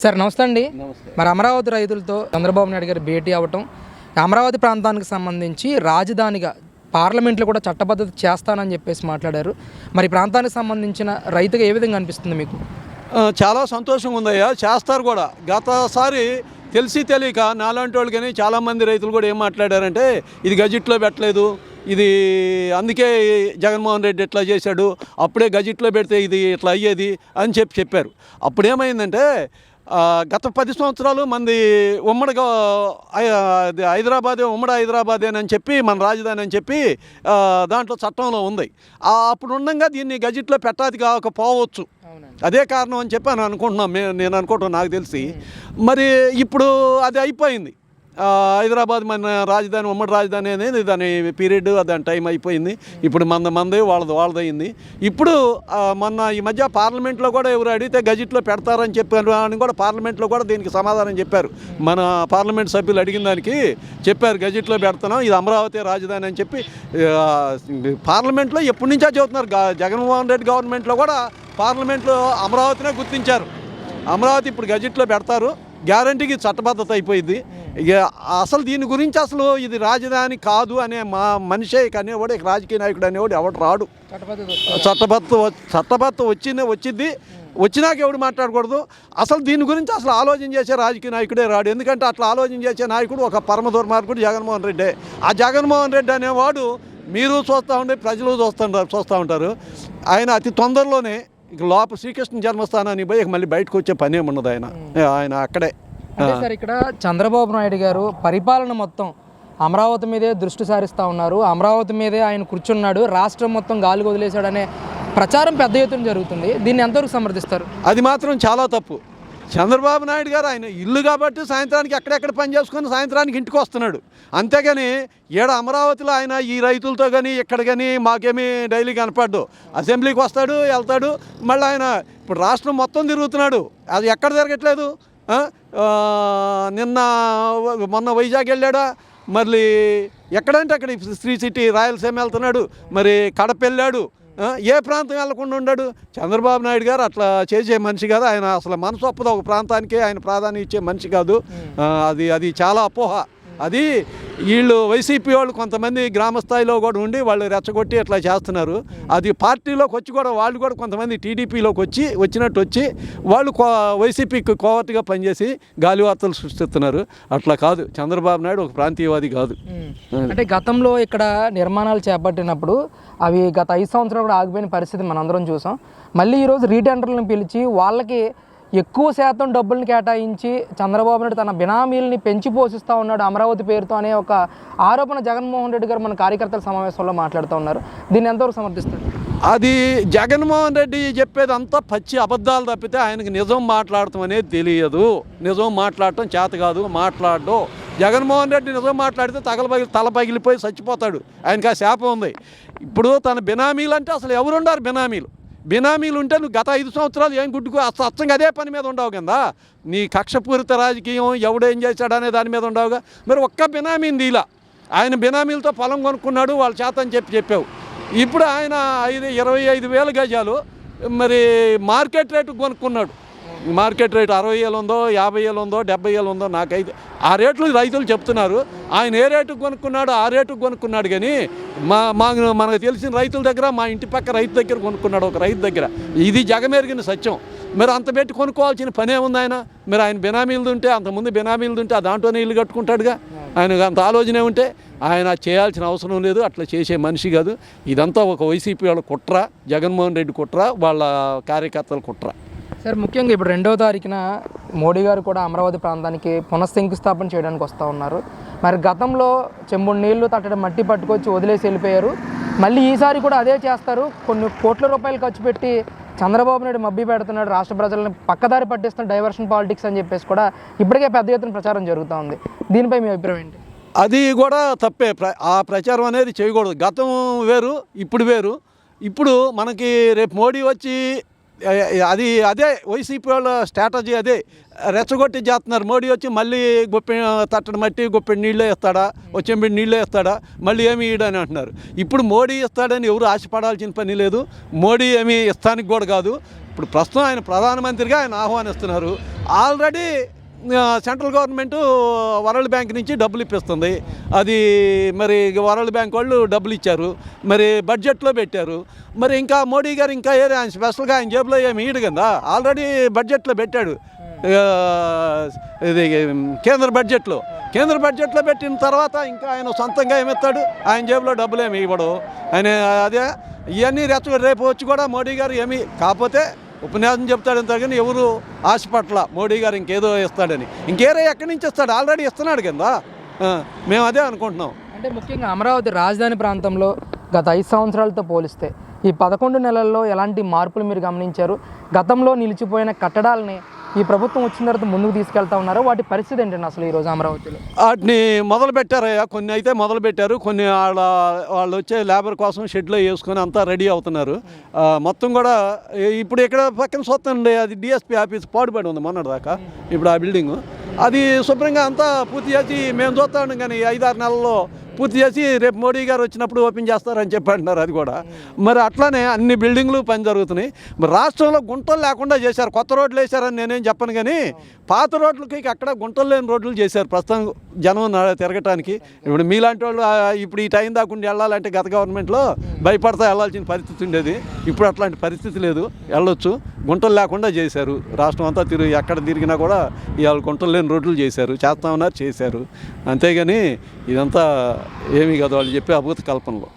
Sir నమస్తే అండి. మరి అమరావతి రైతులతో చంద్రబాబు నాయుడు గారు భేటీ అవ్వటం అమరావతి ప్రాంతానికి సంబంధించి రాజధానిగా పార్లమెంట్లో కూడా చట్టబద్ధత చేస్తానని చెప్పేసి మాట్లాడారు. మరి ప్రాంతానికి సంబంధించిన రైతుగా ఏ విధంగా అనిపిస్తుంది మీకు? చాలా సంతోషంగా ఉందయ్యా. చేస్తారు కూడా. గతసారి తెలిసి తెలియక నాలాంటి వాళ్ళు కానీ చాలామంది రైతులు కూడా ఏం మాట్లాడారంటే ఇది గజెట్లో పెట్టలేదు. ఇది అందుకే జగన్మోహన్ రెడ్డి ఇట్లా చేశాడు. అప్పుడే గజెట్లో పెడితే ఇది ఇట్లా అయ్యేది అని చెప్పి చెప్పారు. అప్పుడు ఏమైందంటే ఆ, గత పది సంవత్సరాలు మంది ఉమ్మడిగా హైదరాబాదే ఉమ్మడి హైదరాబాదే అని చెప్పి మన రాజధాని అని చెప్పి దాంట్లో చట్టంలో ఉంది. అప్పుడు ఉండగా దీన్ని గజెట్లో పెట్టాది కాకపోవచ్చు. అదే కారణం అని చెప్పి అని అనుకుంటున్నాం నేను అనుకుంటున్నాను నాకు తెలిసి. మరి ఇప్పుడు అది అయిపోయింది. హైదరాబాద్ మన రాజధాని ఉమ్మడి రాజధాని అనేది దాని పీరియడ్ దాని టైం అయిపోయింది. ఇప్పుడు మన మందే వాళ్ళది వాళ్ళదయింది ఇప్పుడు మొన్న ఈ మధ్య పార్లమెంట్లో కూడా ఎవరు అడిగితే గజెట్లో పెడతారని చెప్పారు అని కూడా పార్లమెంట్లో కూడా దీనికి సమాధానం చెప్పారు. మన పార్లమెంట్ సభ్యులు అడిగిన దానికి చెప్పారు గజెట్లో పెడుతున్నాం ఇది అమరావతి రాజధాని అని చెప్పి. పార్లమెంట్లో ఎప్పటి నుంచో చెబుతున్నారు. జగన్మోహన్ రెడ్డి గవర్నమెంట్లో కూడా పార్లమెంట్లో అమరావతినే గుర్తించారు. అమరావతి ఇప్పుడు గజెట్లో పెడతారు. గ్యారంటీకి చట్టబద్ధత అయిపోయింది. ఇక అసలు దీని గురించి అసలు ఇది రాజధాని కాదు అనే మా మనిషే అనేవాడు ఇక రాజకీయ నాయకుడు అనేవాడు ఎవడు రాడు. చట్టబద్ధ చట్టబద్ధ వచ్చింది వచ్చింది. వచ్చినాక ఎవడు మాట్లాడకూడదు. అసలు దీని గురించి అసలు ఆలోచన చేసే రాజకీయ నాయకుడే రాడు. ఎందుకంటే అట్లా ఆలోచన చేసే నాయకుడు ఒక పరమ దుర్మార్గుడు జగన్మోహన్ రెడ్డి. ఆ జగన్మోహన్ రెడ్డి అనేవాడు మీరు చూస్తూ ఉండే ప్రజలు చూస్తుంటారు చూస్తూ ఉంటారు. ఆయన అతి తొందరలోనే ఇక లోపల శ్రీకృష్ణ జన్మస్థానానికి పోయి మళ్ళీ బయటకు వచ్చే పని ఏమి ఉండదు ఆయన ఆయన అక్కడే. అంటే సార్ ఇక్కడ చంద్రబాబు నాయుడు గారు పరిపాలన మొత్తం అమరావతి మీదే దృష్టి సారిస్తూ ఉన్నారు. అమరావతి మీదే ఆయన కూర్చున్నాడు. రాష్ట్రం మొత్తం గాలి వదిలేశాడనే ప్రచారం పెద్ద ఎత్తున జరుగుతుంది. దీన్ని ఎంతవరకు సమర్థిస్తారు? అది మాత్రం చాలా తప్పు. చంద్రబాబు నాయుడు గారు ఆయన ఇల్లు కాబట్టి సాయంత్రానికి ఎక్కడెక్కడ పని చేసుకొని సాయంత్రానికి ఇంటికి వస్తున్నాడు. అంతేగాని ఏడ అమరావతిలో ఆయన ఈ రైతులతో కానీ ఇక్కడ కానీ మాకేమీ డైలీ కనపడ్డు అసెంబ్లీకి వస్తాడు వెళ్తాడు. మళ్ళీ ఆయన ఇప్పుడు రాష్ట్రం మొత్తం తిరుగుతున్నాడు. అది ఎక్కడ జరగట్లేదు? నిన్న మొన్న వైజాగ్ వెళ్ళాడా? మళ్ళీ ఎక్కడంటే అక్కడ శ్రీ సిటీ రాయలసీమ వెళ్తున్నాడు. మరి కడప వెళ్ళాడు. ఏ ప్రాంతం వెళ్ళకుండా ఉన్నాడు చంద్రబాబు నాయుడు గారు అట్లా చేసే మనిషి కాదు. ఆయన అసలు మనసు ఒప్పదు ఒక ప్రాంతానికి ఆయన ప్రాధాన్యం ఇచ్చే మనిషి కాదు. అది అది చాలా అపోహ. అది వీళ్ళు వైసీపీ వాళ్ళు కొంతమంది గ్రామ స్థాయిలో కూడా ఉండి వాళ్ళు రెచ్చగొట్టి అట్లా చేస్తున్నారు. అది పార్టీలోకి వచ్చి కూడా వాళ్ళు కూడా కొంతమంది టీడీపీలోకి వచ్చి వచ్చినట్టు వచ్చి వాళ్ళు కో వైసీపీకి కోవర్ట్గా పనిచేసి గాలి వార్తలు సృష్టిస్తున్నారు. అట్లా కాదు. చంద్రబాబు నాయుడు ఒక ప్రాంతీయవాది కాదు. అంటే గతంలో ఇక్కడ నిర్మాణాలు చేపట్టినప్పుడు అవి గత ఐదు సంవత్సరాలు కూడా ఆగిపోయిన పరిస్థితి మనందరం చూసాం. మళ్ళీ ఈరోజు రీటెండర్లను పిలిచి వాళ్ళకి ఎక్కువ శాతం డబ్బుల్ని కేటాయించి చంద్రబాబు నాయుడు తన బినామీల్ని పెంచి పోషిస్తూ ఉన్నాడు అమరావతి పేరుతో అనే ఒక ఆరోపణ జగన్మోహన్ రెడ్డి గారు మన కార్యకర్తల సమావేశంలో మాట్లాడుతూ ఉన్నారు. దీన్ని ఎంతవరకు సమర్థిస్తారు? అది జగన్మోహన్ రెడ్డి చెప్పేదంతా పచ్చి అబద్ధాలు తప్పితే ఆయనకి నిజం మాట్లాడటం అనేది తెలియదు. నిజం మాట్లాడటం చేత కాదు మాట్లాడడం. జగన్మోహన్ రెడ్డి నిజం మాట్లాడితే తగల పగిలి తల పగిలిపోయి చచ్చిపోతాడు. ఆయనకి ఆ శాపం ఉంది. ఇప్పుడు తన బినామీలు అంటే అసలు ఎవరుండారు బినామీలు? బినామీలు ఉంటే నువ్వు గత ఐదు సంవత్సరాలు ఏం గుడ్డుకు అసలు అచ్చంగా అదే పని మీద ఉండవు కదా. నీ కక్షపూరిత రాజకీయం ఎవడేం చేశాడనే దాని మీద ఉండవుగా. మరి ఒక్క బినామీని ఇలా ఆయన బినామీలతో పొలం కొనుక్కున్నాడు వాళ్ళ చేత అని చెప్పి చెప్పావు. ఇప్పుడు ఆయన ఐదు ఇరవై ఐదు వేల గజాలు మరి మార్కెట్ రేటు కొనుక్కున్నాడు. మార్కెట్ రేట్ అరవై వేలు ఉందో యాభై వేలు ఉందో డెబ్బై వేలు ఉందో నాకైతే ఆ రేట్లు రైతులు చెప్తున్నారు. ఆయన ఏ రేటుకు కొనుక్కున్నాడు ఆ రేటుకు కొనుక్కున్నాడు కానీ మా మా మనకు తెలిసిన రైతుల దగ్గర మా ఇంటి పక్క రైతు దగ్గర కొనుక్కున్నాడు ఒక రైతు దగ్గర. ఇది జగమెరిగిన సత్యం. మరి అంత పెట్టి కొనుక్కోవాల్సిన పనే ఉంది ఆయన. మరి ఆయన బినామీలు ఉంటే అంతకుముందు బినామీలు ఉంటే ఆ దాంట్లోనే ఇల్లు కట్టుకుంటాడుగా. ఆయన అంత ఆలోచనే ఉంటే ఆయన చేయాల్సిన అవసరం లేదు అట్లా చేసే మనిషి కాదు. ఇదంతా ఒక వైసీపీ వాళ్ళ కుట్ర జగన్మోహన్ రెడ్డి కుట్ర వాళ్ళ కార్యకర్తల కుట్ర. సార్ ముఖ్యంగా ఇప్పుడు రెండవ తారీఖున మోడీ గారు కూడా అమరావతి ప్రాంతానికి పునఃశంకుస్థాపన చేయడానికి వస్తూ ఉన్నారు. మరి గతంలో చెంబుడు నీళ్ళు తట్టడం మట్టి పట్టుకొచ్చి వదిలేసి వెళ్ళిపోయారు. మళ్ళీ ఈసారి కూడా అదే చేస్తారు. కొన్ని కోట్ల రూపాయలు ఖర్చు పెట్టి చంద్రబాబు నాయుడు మబ్బి పెడుతున్నాడు రాష్ట్ర ప్రజలను పక్కదారి పట్టిస్తున్న డైవర్షన్ పాలిటిక్స్ అని చెప్పేసి కూడా ఇప్పటికే పెద్ద ఎత్తున ప్రచారం జరుగుతూ ఉంది. దీనిపై మీ అభిప్రాయం ఏంటి? అది కూడా తప్పే. ప్ర ఆ ప్రచారం అనేది చేయకూడదు. గతం వేరు ఇప్పుడు వేరు. ఇప్పుడు మనకి రేపు మోడీ వచ్చి అది అదే వైసీపీ వాళ్ళ స్ట్రాటజీ అదే. రెచ్చగొట్టి చేస్తున్నారు. మోడీ వచ్చి మళ్ళీ గొప్ప తట్టడం మట్టి గొప్ప నీళ్ళే ఇస్తాడా? వచ్చేంబడి నీళ్ళే ఇస్తాడా? మళ్ళీ ఏమి ఇయ్యడని అంటున్నారు. ఇప్పుడు మోడీ ఇస్తాడని ఎవరు ఆశపడాల్సిన పని లేదు. మోడీ ఏమి ఇస్తానికి కూడా కాదు. ఇప్పుడు ప్రస్తుతం ఆయన ప్రధానమంత్రిగా ఆయన ఆహ్వానిస్తున్నారు. Already central government world bank నుంచి డబ్బులు ఇప్పిస్తుంది. అది మరి వరల్డ్ బ్యాంక్ వాళ్ళు డబ్బులు ఇచ్చారు. మరి బడ్జెట్లో పెట్టారు. మరి ఇంకా మోడీ గారు ఇంకా ఏది ఆయన స్పెషల్గా ఆయన జేబులో ఏమి ఇయ్యడు కదా? ఆల్రెడీ బడ్జెట్లో పెట్టాడు. ఆ, ఇది కేంద్ర బడ్జెట్లో. కేంద్ర బడ్జెట్లో పెట్టిన తర్వాత ఇంకా ఆయన సొంతంగా ఏమిస్తాడు? ఆయన జేబులో డబ్బులు ఏమి ఇవ్వడు. ఆయన అదే ఇవన్నీ రెచ్చ రేపు వచ్చి కూడా మోడీ గారు ఏమి కాకపోతే ఉపన్యాసం చెప్తాడు కానీ ఎవరు ఆశపట్ల మోడీ గారు ఇంకేదో ఇస్తాడని. ఇంకేరే ఎక్కడి నుంచి ఇస్తాడు ఆల్రెడీ ఇస్తున్నాడు కదా? మేము అదే అనుకుంటున్నాం. అంటే ముఖ్యంగా అమరావతి రాజధాని ప్రాంతంలో గత ఐదు సంవత్సరాలతో పోలిస్తే ఈ పదకొండు నెలల్లో ఎలాంటి మార్పులు మీరు గమనించారు? గతంలో నిలిచిపోయిన కట్టడాలని ఈ ప్రభుత్వం వచ్చిన తర్వాత ముందుకు తీసుకెళ్తా ఉన్నారు. వాటి పరిస్థితి ఏంటండి అసలు ఈరోజు అమరావతిలో? వాటిని మొదలు పెట్టారయ్యా కొన్ని అయితే మొదలు పెట్టారు. కొన్ని వాళ్ళ వాళ్ళు వచ్చే లేబర్ కోసం షెడ్లో వేసుకొని అంతా రెడీ అవుతున్నారు. మొత్తం కూడా ఇప్పుడు ఇక్కడ పక్కన చూస్తుంది అది డిఎస్పీ ఆఫీస్ పాడుపడి ఉంది మొన్నటి దాకా ఇప్పుడు ఆ బిల్డింగ్. అది శుభ్రంగా అంతా పూర్తి చేసి మేము చూస్తాం కానీ ఐదారు నెలల్లో పూర్తి చేసి రేపు మోడీ గారు వచ్చినప్పుడు ఓపెన్ చేస్తారని చెప్పి అంటున్నారు అది కూడా. మరి అట్లానే అన్ని బిల్డింగ్లు పని జరుగుతున్నాయి. మరి రాష్ట్రంలో గుంటలు లేకుండా చేశారు. కొత్త రోడ్లు వేశారని నేనేం చెప్పను కానీ పాత రోడ్లకి అక్కడ గుంటలు లేని రోడ్లు చేశారు. ప్రస్తుతం జనం తిరగటానికి. ఇప్పుడు మీలాంటి వాళ్ళు ఇప్పుడు ఈ టైం దాకుండా వెళ్ళాలంటే గత గవర్నమెంట్లో భయపడతా వెళ్ళాల్సిన పరిస్థితి ఉండేది. ఇప్పుడు అట్లాంటి పరిస్థితి లేదు. వెళ్ళొచ్చు. గుంటలు లేకుండా చేశారు. రాష్ట్రం అంతా తిరిగి ఎక్కడ తిరిగినా కూడా ఇవాళ గుంటలు లేని రోడ్లు చేశారు. చేస్తా ఉన్నారు చేశారు. అంతేగాని ఇదంతా ఏమీ కాదు వాళ్ళు చెప్పే అభూత కల్పనలో.